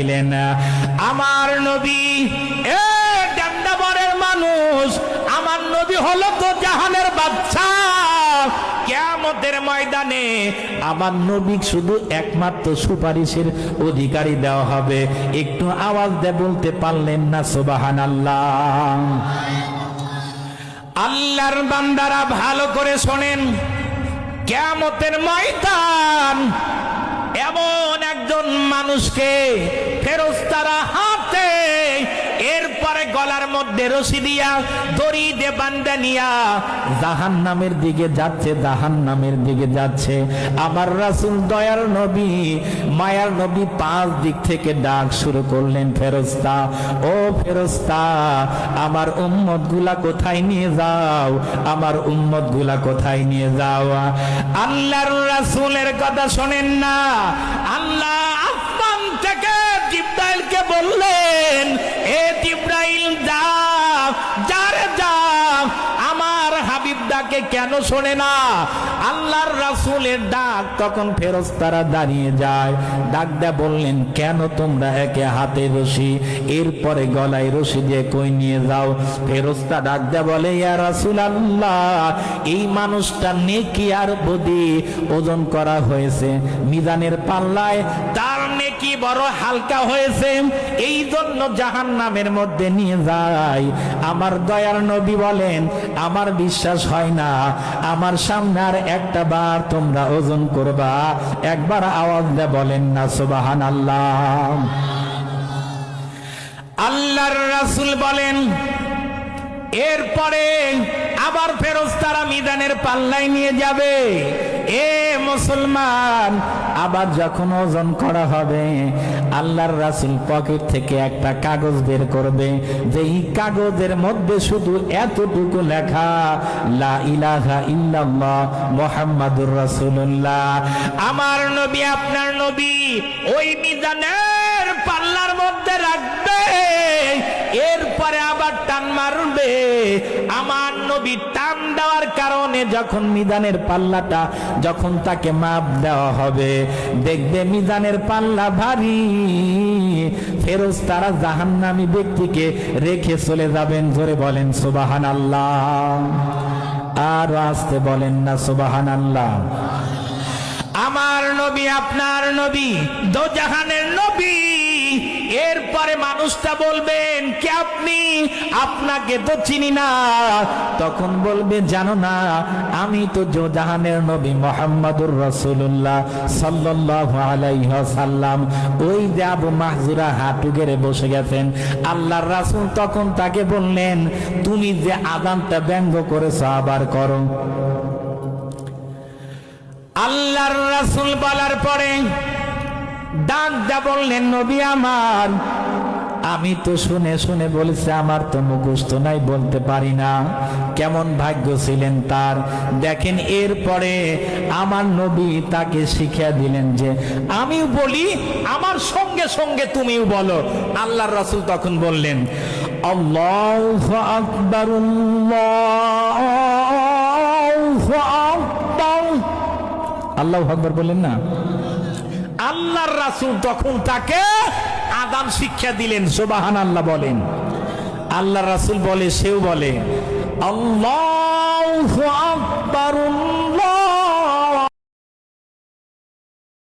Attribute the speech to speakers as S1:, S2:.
S1: ছিলেন আমার নবী, এ ডান্ডাবরের মানুষ, আমার নবী হলো তো জাহানের বাচ্চা ময়দানে আমার নবী শুধু একমাত্র সুপারিশের অধিকারী দেওয়া হবে। একটু আওয়াজ বলতে পারলেন না সুবাহান আল্লাহ আল্লাহর বান্দারা ভালো করে শোনেন, কেয়ামতের ময়দান এমন একজন মানুষকে ফেরস্তারা এরপরে মধ্যে রশি দিয়া, দড়ি দিয়ে বান্দা নিয়া জাহান নামের দিকে যাচ্ছে জাহান নামের দিকে যাচ্ছে। আমার রাসুল দয়ার নবী, মায়ার নবী পাঁচ দিক থেকে ডাক শুরু করলেন, ফেরস্তা, ও ফেরস্তা, আমার উম্মতগুলা কোথায় নিয়ে যাও? আমার উম্মতগুলা কোথায় নিয়ে যাও আল্লাহর রাসূলের কথা শোনেন না। আল্লাহ ডাকে কেন শোনে না? আল্লাহর রাসূলের ডাক তখন ফেরেশতারা দাঁড়িয়ে যায়। ডাক দেয়া বললেন, কেন তোমরা একে হাতে রশি? এরপরে গলায় রশি দিয়ে কই নিয়ে যাও? ফেরেশতা ডাক দেয়া বলে, ইয়া রাসূলুল্লাহ, এই মানুষটা নেকি আর বদি ওজন করা হয়েছে। মিজানের পাল্লায় তার নেকি বড় হালকা হয়েছে। এই জন্য জাহান নামের মধ্যে নিয়ে যায়। আমার দয়ার নবী বলেন, আমার বিশ্বাস হয় না। আমার সামনে আর একটা বার তোমরা ওজন করবা। একবার আওয়াজ দেয় বলেন না সুবাহান আল্লাহ আল্লাহর রাসূল বলেন, এরপরে আবার ফেরস্তারা মিদানের পাল্লায় নিয়ে যাবে। এ মুসলমান, আবার যখন ওজন করা হবে, আল্লাহর রাসূল পকেট থেকে একটা কাগজ বের করবে যে এই কাগজের মধ্যে শুধু এতটুকু লেখা, লা ইলাহা ইল্লাল্লাহ মুহাম্মাদুর রাসূলুল্লাহ। আমার নবী, আপনার নবী ওই মিজানের পাল্লার মধ্যে রাখবে, এরপরে আবার টান মারবে। আমার নবী টান দেওয়ার কারণে যখন মিজানের পাল্লাটা, যখন তাকে মাপ দেওয়া হবে, দেখবে মিজানের পাল্লা ভারী। ফেরোজ তারা জাহান্নামী ব্যক্তিকে রেখে চলে যাবেন ধরে বলেন সুবাহান আল্লাহ আর আসতে বলেন না সুবাহান আল্লাহ আমার নবী আপনার নবী দো জাহানের নবী। এরপরে মানুষটা বলবেন, কে আপনি? আপনাকে তো চিনি না। তখন বলবে, জানো না, আমি তো জো জাহানের নবী মোহাম্মদুর রসুল্লাহ সাল্লাল্লাহু আলাইহি সাল্লাম ওই আবু মাহজুরা হাঁটু গেড়ে বসে গেছেন। আল্লাহর রাসূল তখন তাকে বললেন, তুমি যে আদানটা ব্যঙ্গ করেছ আবার করো। আল্লাহর রাসূল বলার পরে দা বললেন নবী আমার। আমি তো শুনে শুনে বলেছি, আমার তো মুখস্থ নাই, বলতে পারি না। কেমন ভাগ্য ছিলেন তার। দেখেন, এরপরে আমার নবী তাকে শিখিয়ে দিলেন যে, আমিও বলি, আমার সঙ্গে সঙ্গে তুমিও বলো। আল্লাহর রাসূল তখন বললেন আল্লাহু আকবার। আল্লাহ আকবর বললেন না? আল্লাহর রাসুল তখন তাকে আদান শিক্ষা দিলেন সোবাহান আল্লাহ বলেন। আল্লাহ রাসুল বলে, সেও বলে, আল্লাহ আল্লাহু